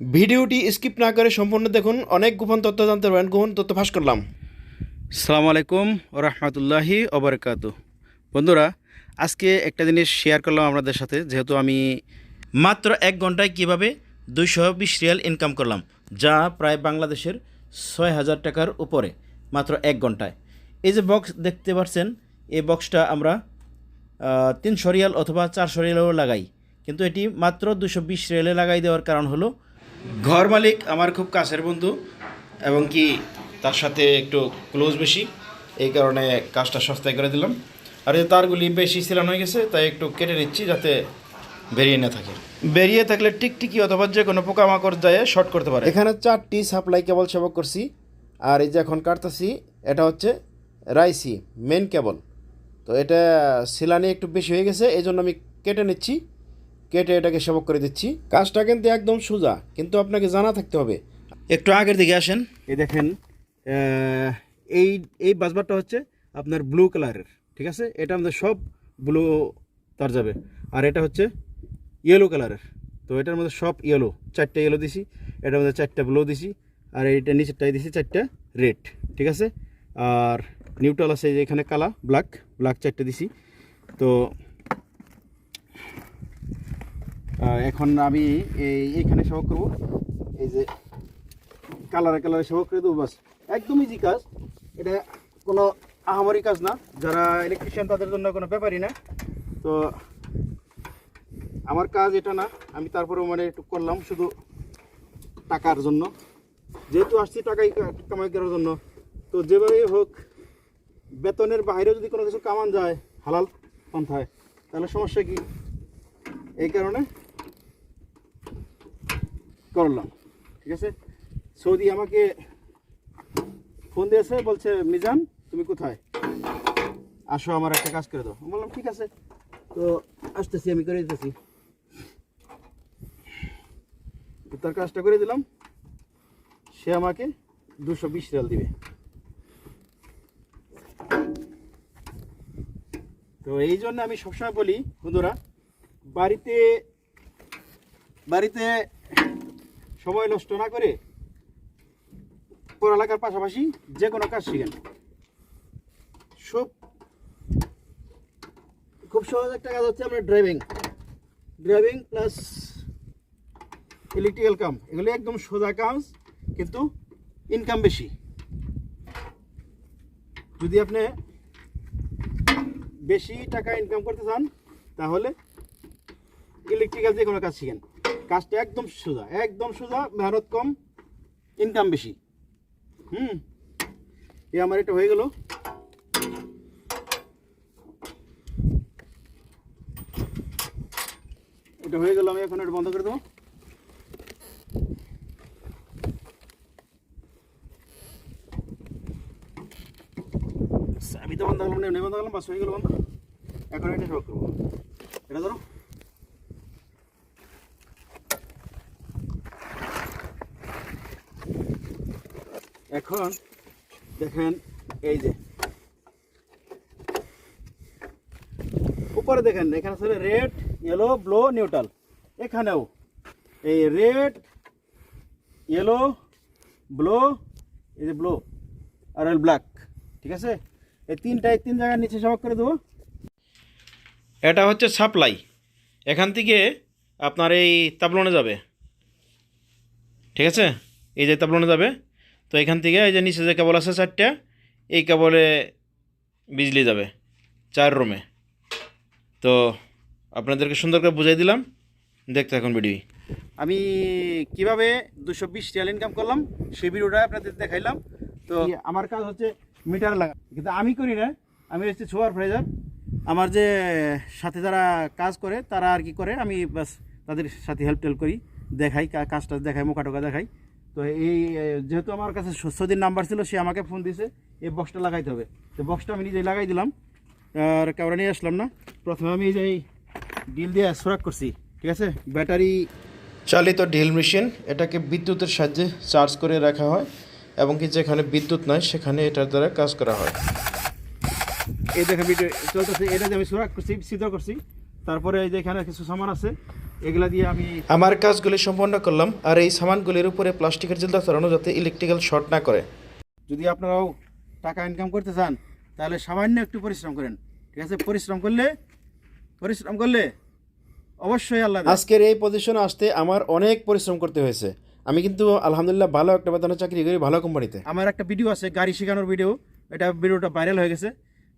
ভিডিওটি স্কিপ না করে সম্পূর্ণ দেখুন। অনেক গোপন তথ্য জানতে পারবেন। গোপন তথ্য ফাঁস করলাম। সালামু আলাইকুম রহমতুল্লাহি ওবরকাত বন্ধুরা, আজকে একটা জিনিস শেয়ার করলাম আপনাদের সাথে। যেহেতু আমি মাত্র এক ঘন্টায় কীভাবে দুইশো বিশ রিয়াল ইনকাম করলাম, যা প্রায় বাংলাদেশের ছয় হাজার টাকার উপরে, মাত্র এক ঘন্টায়। এই যে বক্স দেখতে পাচ্ছেন, এই বক্সটা আমরা তিনশো রিয়াল অথবা চারশো রিয়ালও লাগাই। কিন্তু এটি মাত্র দুশো বিশ রিয়ালে লাগাই দেওয়ার কারণ হলো ঘর মালিক আমার খুব কাছের বন্ধু এবং কি তার সাথে একটু ক্লোজ বেশি। এই কারণে কাজটা সস্তায় করে দিলাম। আর এই তারগুলি বেশি সিলান হয়ে গেছে, তাই একটু কেটে নিচ্ছি যাতে বেরিয়ে না থাকে। বেরিয়ে থাকলে টিকটিকি অথবা যে কোনো পোকামাকড় যায় শর্ট করতে পারে। এখানে চারটি সাপ্লাই কেবল সেবক করছি। আর এই যে এখন কাটতেছি, এটা হচ্ছে রাইসি মেন কেবল তো এটা সিলানি একটু বেশি হয়ে গেছে এই জন্য আমি কেটে নিচ্ছি। কেটে এটাকে সেবক করে দিচ্ছি। কাজটা কিন্তু একদম সোজা কিন্তু আপনাকে জানা থাকতে হবে। একটু আগের দিকে আসেন। এই দেখেন এই এই বাসবারটা হচ্ছে আপনার ব্লু কালারের ঠিক আছে? এটা আমাদের সব ব্লু তার যাবে। আর এটা হচ্ছে ইয়েলো কালারের তো এটার মধ্যে সব ইয়েলো চারটা ইয়েলো দিছি এটার মধ্যে চারটা ব্লু দিছি আর এইটা নিচেরটাই দিছি চারটা রেড ঠিক আছে? আর নিউট্রাল আছে যে এখানে কালা ব্ল্যাক ব্ল্যাক চারটে দিছি। তো এখন আমি এই এইখানে সহ করব। এই যে কালারে কালারে সেবা করে দেবো, বাস। একদম ইজি কাজ। এটা কোনো আহামরি কাজ না। যারা ইলেকট্রিশিয়ান তাদের জন্য কোনো ব্যাপারই না। তো আমার কাজ এটা না। আমি তারপরেও মানে একটু করলাম শুধু টাকার জন্য। যেহেতু আসছি টাকাই কামাই করার জন্য। তো যেভাবেই হোক, বেতনের বাইরেও যদি কোনো কিছু কামান যায় হালাল পন্থায়, তাহলে সমস্যা কি? এই কারণে করলাম, ঠিক আছে? সৌদি আমাকে ফোন দিয়েছে, বলছে, মিজান, তুমি কোথায়? আসো, আমার একটা কাজ করে দাও। বললাম, ঠিক আছে। তো আসতেছি, আমি করে দিতেছি। তার কাজটা করে দিলাম। সে আমাকে দুশো বিশ রিয়াল দিবে। তো এই জন্য আমি সবসময় বলি, বন্ধুরা, বাড়িতে বাড়িতে সময় নষ্ট না করে পড়ালেখার পাশাপাশি যে কোনো কাজ শিখেন। সব খুব সহজ একটা কাজ হচ্ছে আমরা ড্রাইভিং ড্রাইভিং প্লাস ইলেকট্রিক্যাল কাম, এগুলো একদম সোজা কাজ, কিন্তু ইনকাম বেশি। যদি আপনি বেশি টাকা ইনকাম করতে চান, তাহলে ইলেকট্রিক্যাল যে কোনো কাজ শিখেন। কাজটা একদম সোজা একদম সোজা মেহনত কম ইনকাম বেশি। হুম, এ আমার এটা হয়ে গেল। এটা হয়ে গেল, আমি এখন এটা বন্ধ করে দেবো। আমি তো বন্ধ করলাম বন্ধ করলাম, বাস হয়ে গেল বন্ধ। এখন এটা সব করব। এটা ধরো। এখন দেখেন এই যে। উপরে দেখেন, এখানে আছে রেড ইয়েলো ব্লু নিউট্রাল এখানেও এই রেড ইয়েলো ব্লু এই যে ব্লু আর ব্ল্যাক ঠিক আছে? এই তিনটাই তিন জায়গার নিচে সবাক করে দেবো। এটা হচ্ছে সাপ্লাই এখান থেকে আপনার এই তাবলনে যাবে। ঠিক আছে? এই যে তাবলনে যাবে। তো এখান থেকে এই যে নিচে যে কেবল আছে চারটা এই কেবলে বিজলি যাবে চার রুমে তো আপনাদেরকে সুন্দর করে বুঝাই দিলাম দেখতে এখন ভিডিও আমি কীভাবে দুশো বিশ রিয়াল ইনকাম করলাম সেই ভিডিওটা আপনাদের দেখাইলাম। তো আমার কাজ হচ্ছে মিটার লাগা কিন্তু আমি করি না আমি হচ্ছে ছোয়ার ফ্রেজার আমার যে সাথে যারা কাজ করে তারা আর কি করে আমি বাস তাদের সাথে হেল্প টেল্প করি দেখাই কাজটা দেখাই মোকা টোকা দেখাই। তো এই যেহেতু আমার কাছে সদির নাম্বার ছিল সে আমাকে ফোন দিয়েছে এই বক্সটা লাগাইতে হবে। তো বক্সটা আমি নিজেই লাগাই দিলাম আর কাউরা নিয়ে আসলাম না। প্রথমে আমি এই যে ডিল দিয়ে সোরাক করছি ঠিক আছে? ব্যাটারি চালিত ঢিল মেশিন এটাকে বিদ্যুতের সাহায্যে চার্জ করে রাখা হয় এবং কি যেখানে বিদ্যুৎ নাই সেখানে এটার দ্বারা কাজ করা হয়। এই দেখে ভিডিও চলতেছে এটা যে আমি সোরাক করছি সিদ্ধ করছি। তারপরে এই যে এখানে কিছু সামান আছে এগুলা দিয়ে আমি আমার কাজগুলি সম্পন্ন করলাম আর এই সামানগুলির উপরে প্লাস্টিকের জিলদা ছড়ানো যাতে ইলেকট্রিক্যাল শর্ট না করে। যদি আপনারাও টাকা ইনকাম করতে চান তাহলে সামান্য একটু পরিশ্রম করেন। ঠিক আছে? পরিশ্রম করলে পরিশ্রম করলে অবশ্যই আল্লাহ আজকের এই পজিশনে আসতে আমার অনেক পরিশ্রম করতে হয়েছে। আমি কিন্তু আলহামদুলিল্লাহ ভালো একটা বেতনে চাকরি করি ভালো কোম্পানিতে। আমার একটা ভিডিও আছে গাড়ি শেখানোর ভিডিও এটা ভিডিওটা ভাইরাল হয়ে গেছে।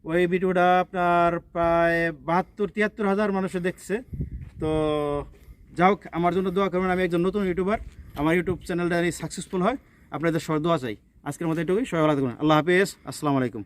ওই ভিডিওটা আপনার প্রায় বাহাত্তর তিয়াত্তর হাজার মানুষে দেখছে। তো যা হোক, আমার জন্য দোয়া করবেন, আমি একজন নতুন ইউটিউবার আমার ইউটিউব চ্যানেলটা সাকসেসফুল হয়, আপনাদের সব দোয়া চাই। আজকের মতো এটুকুই, সবাই ভালো থাকবেন। আল্লাহ হাফেজ, আসসালামু আলাইকুম।